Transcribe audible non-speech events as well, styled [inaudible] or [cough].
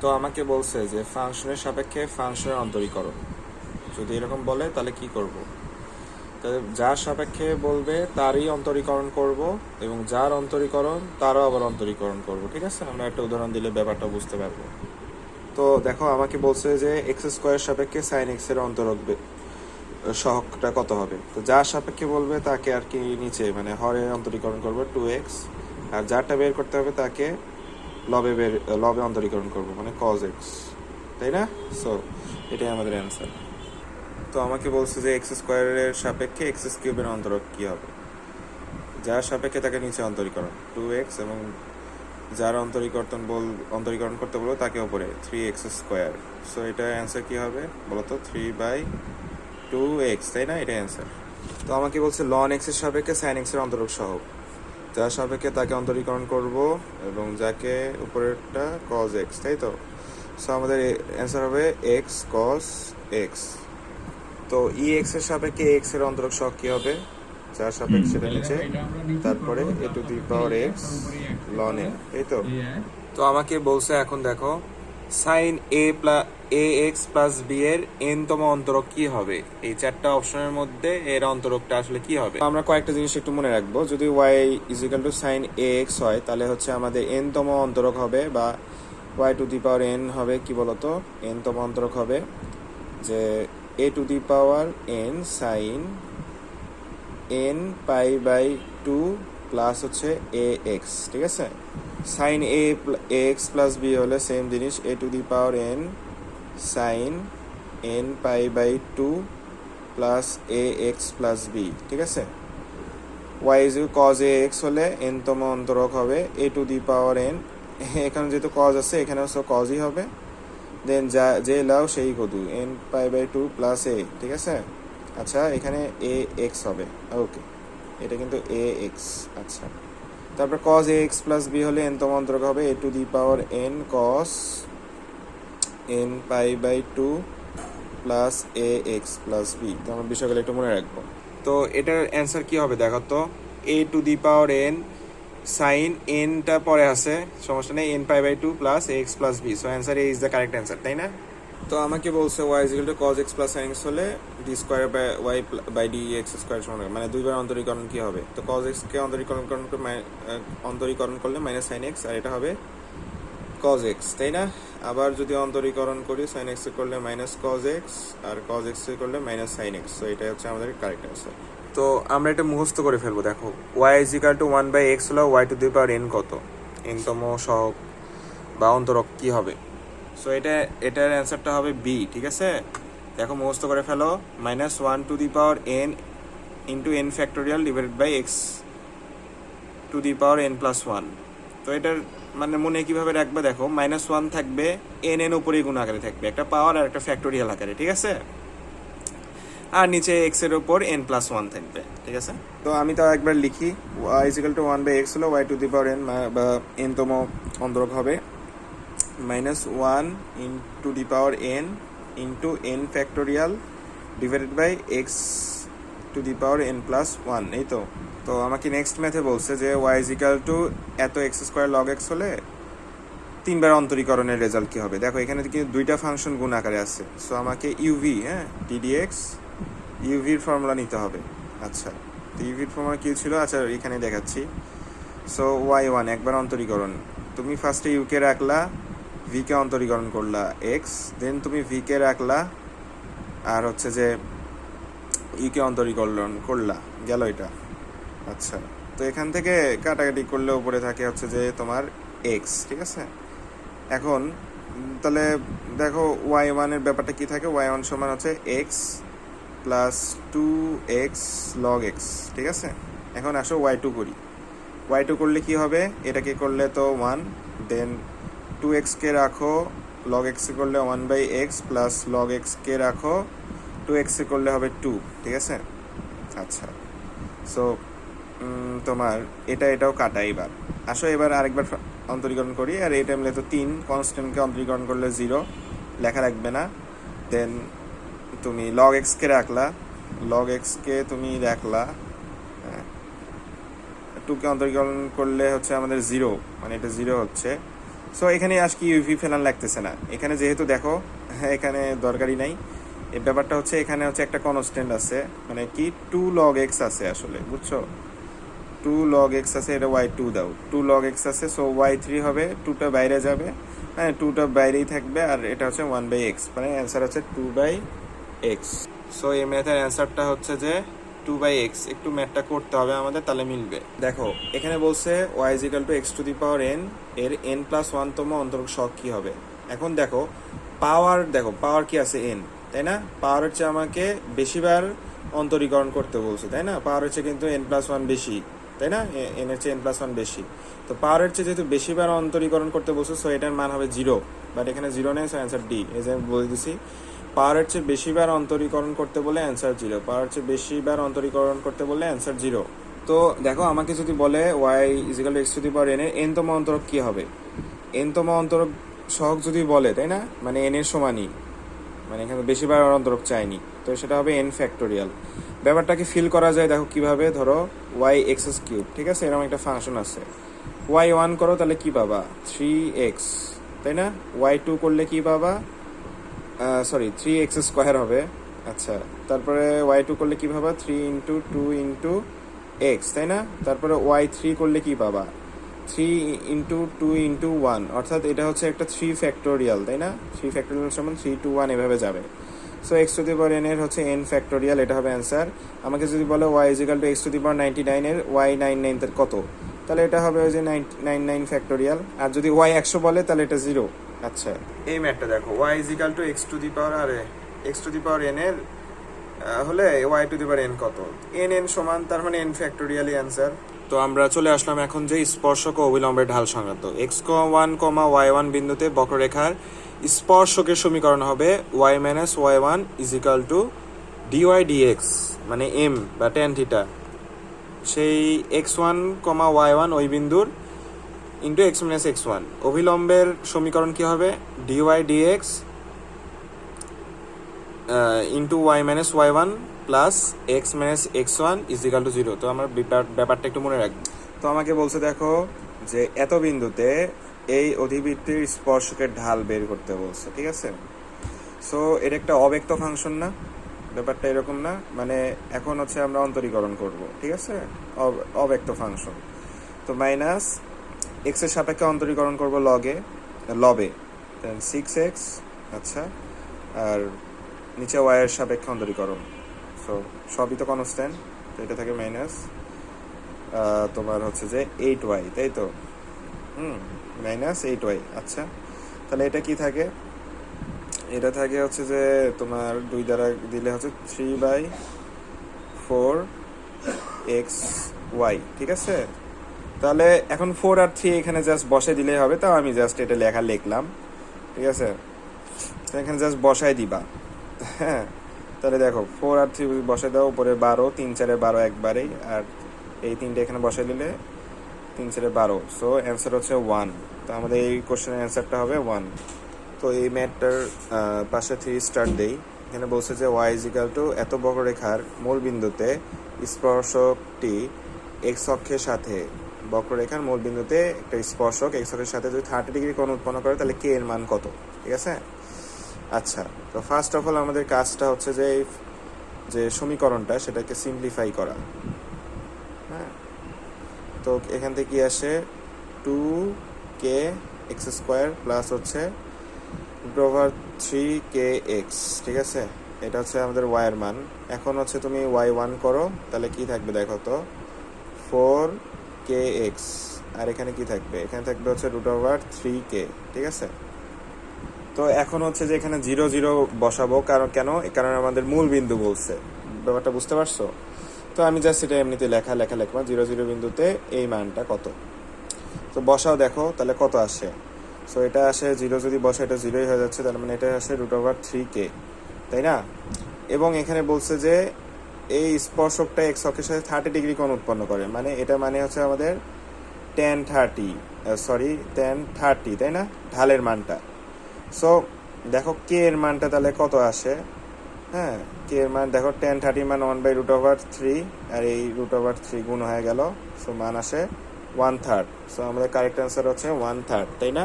তো আমাকে বলছে যে ফাংশনের সাপেক্ষে ফাংশনের অন্তরীকরণ যদি এরকম বলে, তাহলে কি করব? তাহলে যার সাপেক্ষে বলবে, তারই অন্তরীকরণ করব এবং যার অন্তরীকরণ তারও আবার অন্তরীকরণ করব, ঠিক আছে? আমরা একটা উদাহরণ দিলে ব্যাপারটা বুঝতে পারব। তো দেখো, আমাকে বলছে যে এক্স স্কোয়ার সাপেক্ষে সাইন এক্সের অন্তরক সহগটা কত হবে? তো যার সাপেক্ষে বলবে, তাকে আর কি নিচে মানে হরে অন্তরীকরণ করব টু এক্স আর যারটা বের করতে হবে, তাকে লবে বের লবে অন্তরীকরণ করব মানে কজ এক্স তাই না? সো এটাই আমাদের অ্যান্সার তো আমাকে বলছে যে এক্স স্কোয়ারের সাপেক্ষে এক্স কিউবের অন্তরক কি হবে? যার সাপেক্ষে তাকে নিচে অন্তরীকরণ টু এক্স এবং যার অন্তরীকরণ বল, অন্তরীকরণ করতে বলব তাকে উপরে থ্রি এক্স স্কোয়ার সো এটা অ্যান্সার কি হবে? বলতো থ্রি বাই টু এক্স তাই না? এটা অ্যান্সার তো আমাকে বলছে লন এক্সের সাপেক্ষে সাইন এক্সের অন্তরক সহ। যার সাপেক্ষে তাকে অন্তরীকরণ করব এবং যাকে উপরেরটা কজ এক্স তাই তো? সো আমাদের অ্যান্সার হবে এক্স কজ এক্স তো ই এক্সের সাপেক্ষে এক্সের অন্তরক সহ কি হবে? যার সাপেক্ষে সেটা নিচে। তারপরে a to the power x ln a এই তো? তো আমাকে বলছে এখন দেখো sine a plus a x plus b এর এন তম অন্তরক কি হবে? এই চারটা অপশনের মধ্যে এর অন্তরকটা আসলে কি হবে? আমরা কয়েকটা জিনিস একটু মনে রাখব। যদি y equal to sine a x হয়, তাহলে হচ্ছে আমাদের এন তম অন্তরক হবে বা y to the power n হবে কি বলতো? এন তম অন্তরক হবে যে a to the power n sine n pi by two plus হচ্ছে এ এক্স ঠিক আছে? Sine a x plus b হলে সেম জিনিস a to the power n sine n pi by two plus a x plus b ঠিক আছে? Y is cos a x হলে n তম অন্তরক হবে a to the power N এখানে যেহেতু কজ আছে, এখানেও সব কজই হবে। দেন যা, যে লাও সেই কদু n pi by two plus a ঠিক আছে? আচ্ছা এখানে এ এক্স হবে ওকে এটা কিন্তু এ এক্স আচ্ছা। তারপর cos a x plus b হলে এন তম অন্তরক হবে a to the power n cos n pi by two plus a x plus b তো আমরা বিষয়গুলো একটু মনে রাখব। তো এটার অ্যান্সার কি হবে দেখো তো? A to the power n sine এনটা পরে আছে, সমস্যা নেই n pi by two plus x plus b so answer a is the correct answer তাই না? তো আমাকে বলছে y is two cos x plus sine x হলে d square by y by d x square সমান। মানে দুইবার অন্তরীকরণ কি হবে? তো কজ এক্স কে অন্তরীকরণ অন্তরীকরণ করলে মাইনাস সাইন এক্স আর এটা হবে কজ এক্স তাই না? আবার যদি অন্তরীকরণ করি সাইন এক্স করলে মাইনাস কজ এক্স আর কজ এক্স করলে মাইনাস সাইন এক্স তো এটা হচ্ছে আমাদের কারেক্ট অ্যান্সার তো আমরা এটা মুখস্থ করে ফেলব, দেখো। Y is equal to one by x হলো y to the power n কত? এন তম সহগ বা অন্তরক কি হবে? সো এটা, এটার অ্যান্সারটা হবে বি ঠিক আছে? দেখো, মুখস্থ করে ফেলো। Minus one to the power n into n factorial divided by x to the power n plus one তো এটার মানে মনে কীভাবে রাখবে দেখো মাইনাস ওয়ান থাকবে এন এন উপরে গুণ আকারে থাকবে। একটা পাওয়ার আর একটা ফ্যাক্টোরিয়াল আকারে, ঠিক আছে? আর নিচে এক্সের উপর এন প্লাস ওয়ান থাকবে, ঠিক আছে? তো আমি তাও একবার লিখি y equal to one by x হলো y to the power n বা এন তম অন্তরক হবে। Minus one in to the power n into n factorial divided by x to the power n plus one এই তো। তো আমাকে next ম্যাথে বলছে যে ওয়াই ইজিক্যাল টু এত এক্স স্কোয়ার লগ এক্স হলে তিনবার অন্তরীকরণের রেজাল্ট কি হবে? দেখো, এখানে কিন্তু দুইটা ফাংশন গুণ আকারে আছে সো আমাকে ইউভি হ্যাঁ ডিডিএক্স ইউভির ফর্মুলা নিতে হবে। আচ্ছা তো ইউভির ফর্মুলা কি ছিল? আচ্ছা এখানে দেখাচ্ছি। সো ওয়াই ওয়ান একবার অন্তরীকরণ। তুমি ফার্স্টে ইউকে রাখলা ভিকে অন্তরীকরণ করলা এক্স দেন তুমি ভিকে রাখলা, আর হচ্ছে যে ইকে অন্তরীকরণ করলা, গেল এটা। আচ্ছা তো এখান থেকে কাটাকাটি করলে উপরে থাকে হচ্ছে যে তোমার এক্স ঠিক আছে? এখন, তাহলে দেখো ওয়াই ওয়ানের ব্যাপারটা কি থাকে? ওয়াই ওয়ান সমান হচ্ছে x plus two x log x ঠিক আছে? এখন আসো ওয়াই টু করি। ওয়াই টু করলে কি হবে? এটাকে করলে তো ওয়ান দেন টু এক্সকে রাখো লগ এক্সে করলে one by x plus log এক্সকে রাখো টু এক্সে করলে হবে টু ঠিক আছে? আচ্ছা। সো তোমার এটা এটাও কাটা এবার। আসো এবার আরেকবার অন্তরীকরণ করি, আর এই টাইমলে তো তিন কনস্ট্যান্টকে অন্তরীকরণ করলে জিরো লেখা লাগবে না। দেন তুমি লগ এক্সকে রাখলা লগ এক্সকে তুমি রাখলা টুকে অন্তরীকরণ করলে হচ্ছে আমাদের জিরো মানে এটা জিরো হচ্ছে। সো এখানে আজকে ইউভি ফেলান লাগতেছে না। এখানে যেহেতু দেখো, [laughs] এখানে দরকারই নাই। এই ব্যাপারটা হচ্ছে, এখানে হচ্ছে একটা কনস্ট্যান্ট আছে। মানে কি? টু লগ এক্স আছে আসলে, বুঝছ? টু লগ এক্স আছে, এটা ওয়াই টু দাও। টু লগ এক্স আছে সো ওয়াই থ্রি হবে টুটা বাইরে যাবে। হ্যাঁ টুটা বাইরেই থাকবে, আর এটা হচ্ছে ওয়ান বাই এক্স মানে অ্যান্সার হচ্ছে টু বাই এক্স সো এই ম্যাথের অ্যান্সারটা হচ্ছে যে টু বাই এক্স একটু ম্যাথটা করতে হবে আমাদের, তাহলে মিলবে। দেখো, এখানে বলছে y equal to x to the power n এর এন প্লাস ওয়ানতম অন্তর্ক শখ কি হবে? এখন দেখো পাওয়ার দেখো পাওয়ার কি আছে এন তাই না? পাওয়ার হচ্ছে আমাকে বেশিবার অন্তরীকরণ করতে বলছে, তাই না? পাওয়ার হচ্ছে কিন্তু এন প্লাস ওয়ান বেশি, তাই না? এন এর চেয়ে এন প্লাস ওয়ান বেশি। তো পাওয়ার চেয়ে যেহেতু বেশিবার অন্তরীকরণ করতে বলছে সো এটার মান হবে জিরো বাট এখানে জিরো নেই সো অ্যান্সার ডি এই যে আমি বলে দিছি। পাওয়ারের চেয়ে বেশিবার অন্তরীকরণ করতে বলে অ্যান্সার জিরো পাওয়ারের চেয়ে বেশিবার অন্তরীকরণ করতে বলে অ্যান্সার জিরো তো দেখো, আমাকে যদি বলে y equal x to the power n এর এনতম অন্তরক কি হবে? এনতম অন্তরক সহগ যদি বলে, তাই না? মানে এন এর সমানই। মানে এখানে বেশিবার অন্তরক চাইনি। তো সেটা হবে এন ফ্যাক্টোরিয়াল ব্যাপারটাকে ফিল করা যায় দেখো কীভাবে? ধরো ওয়াই এক্স এস কিউব ঠিক আছে? এরকম একটা ফাংশন আছে। ওয়াই ওয়ান করো, তাহলে কি পাবা? থ্রি এক্স তাই না? ওয়াই টু করলে কি পাবা? সরি থ্রি এক্স স্কোয়ার হবে। আচ্ছা তারপরে ওয়াই টু করলে কি পাবা? Three into two into x তাই না? তারপরে ওয়াই থ্রি করলে কি পাবা? Three into two into one অর্থাৎ এটা হচ্ছে একটা থ্রি ফ্যাক্টোরিয়াল তাই না? থ্রি ফ্যাক্টোরিয়াল সমান থ্রি টু ওয়ান এভাবে যাবে। So x to the power n এর হচ্ছে এন ফ্যাক্টোরিয়াল এটা হবে অ্যান্সার আমাকে যদি বলে y equal to x to the power ninety নাইনের ওয়াই নাইন নাইন কত? তাহলে এটা হবে ওই যে নাইন নাইন ফ্যাক্টোরিয়াল আর যদি ওয়াই একশো বলে, তাহলে এটা জিরো আচ্ছা। এই ম্যাটটা দেখো y two x to the power R x to the power n এর হলে y to the power n কত? এন এন সমান, তার মানে এন ফ্যাক্টোরিয়ালই অ্যান্সার তো আমরা চলে আসলাম এখন যে স্পর্শক অবিলম্বের ঢাল সংক্রান্ত। X one comma y one বিন্দুতে বক্ররেখার স্পর্শকের সমীকরণ হবে y minus y one equal to d y d x মানে এম বা টেন থিটা সেই x one comma y one ওই বিন্দুর into x minus x one অভিলম্বের সমীকরণ কি হবে? D y d x into y minus y one plus x minus x one is equal to zero তো আমার ব্যাপারটা একটু মনে রাখবে তো আমাকে বলছে, দেখো, যে এত বিন্দুতে এই অধিবৃত্তির স্পর্শকের ঢাল বের করতে বলছে, ঠিক আছে? সো এটা একটা অব্যক্ত ফাংশন না, ব্যাপারটা এরকম না। মানে এখন হচ্ছে আমরা অন্তরীকরণ করব, ঠিক আছে? অব- অব্যক্ত ফাংশন তো মাইনাস এক্সের সাপেক্ষে অন্তরীকরণ করব লগে লবে দেন সিক্স এক্স আচ্ছা আর নিচে ওয়াই এর সাপেক্ষে অন্তরীকরণ। সো সবই তো কনস্ট্যান্ট তো এটা থাকে মাইনাস তোমার হচ্ছে যে এইট ওয়াই তাই তো? হুম মাইনাস এইট ওয়াই আচ্ছা। তাহলে এটা কি থাকে? এটা থাকে হচ্ছে যে তোমার দুই দ্বারা দিলে হচ্ছে three by four x y ঠিক আছে? তাহলে এখন ফোর আর থ্রি এখানে জাস্ট বসাই দিলেই হবে, তাও আমি জাস্ট এটা লেখা লিখলাম, ঠিক আছে? এখানে জাস্ট বসাই দিবা হ্যাঁ? তাহলে দেখো ফোর আর থ্রি বসাই দাও, উপরে বারো, তিন চারে বারো একবারেই, আর এই তিনটে এখানে বসাই দিলে তিন চারে বারো। সো অ্যান্সার হচ্ছে ওয়ান তো আমাদের এই কোশ্চেনের অ্যান্সারটা হবে ওয়ান তো এই ম্যাটটার পাশে থ্রি স্টার দেই। এখানে বলছে যে ওয়াই ইজিক্যাল টু এত বক্ররেখার মূল বিন্দুতে স্পর্শকটি এক্স অক্ষের সাথে বক্ররেখার মূল বিন্দুতে একটা স্পর্শক এক্স অক্ষের সাথে যদি থার্টি ডিগ্রি কোণ উৎপন্ন করে, তাহলে কে এর মান কত? ঠিক আছে? আচ্ছা তো ফার্স্ট অফ অল আমাদের কাজটা হচ্ছে যে যে সমীকরণটা, সেটাকে সিম্পলিফাই করা। হ্যাঁ? তো এখান থেকে কি আসে? Two k x square plus হচ্ছে ওভার থ্রি কে এক্স ঠিক আছে? এটা হচ্ছে আমাদের ওয়াইয়ের মান। এখন হচ্ছে তুমি ওয়াই ওয়ান করো, তাহলে কি থাকবে দেখো তো? ফোর কে এক্স আর এখানে কি থাকবে? এখানে থাকবে হচ্ছে রুট ওভার থ্রি কে ঠিক আছে? তো এখন হচ্ছে যে এখানে জিরো জিরো বসাবো, কারণ কেন? কারণ আমাদের মূল বিন্দু বলছে। ব্যাপারটা বুঝতে পারছ? তো আমি জাস্ট এটা এমনিতে লেখা লেখা লেখবো জিরো জিরো বিন্দুতে এই মানটা কত? তো বসাও দেখো, তাহলে কত আসে? সো এটা আসে জিরো যদি বসে এটা জিরোই হয়ে যাচ্ছে তার মানে এটা আসে রুট ওভার থ্রি কে তাই না? এবং এখানে বলছে যে এই স্পর্শকটা এক্স অক্ষের সাথে থার্টি ডিগ্রি কোণ উৎপন্ন করে। মানে এটা মানে হচ্ছে আমাদের tan thirty sorry tan thirty তাই না? ঢালের মানটা। সো দেখো কে এর মানটা তাহলে কত আসে? হ্যাঁ কে এর মান, দেখো টেন থার্টি মান one by root over three আর এই রুট ওভার থ্রি গুণ হয়ে গেল সো মান আসে ওয়ান থার্ড সো আমাদের কারেক্ট অ্যান্সার হচ্ছে ওয়ান থার্ড তাই না?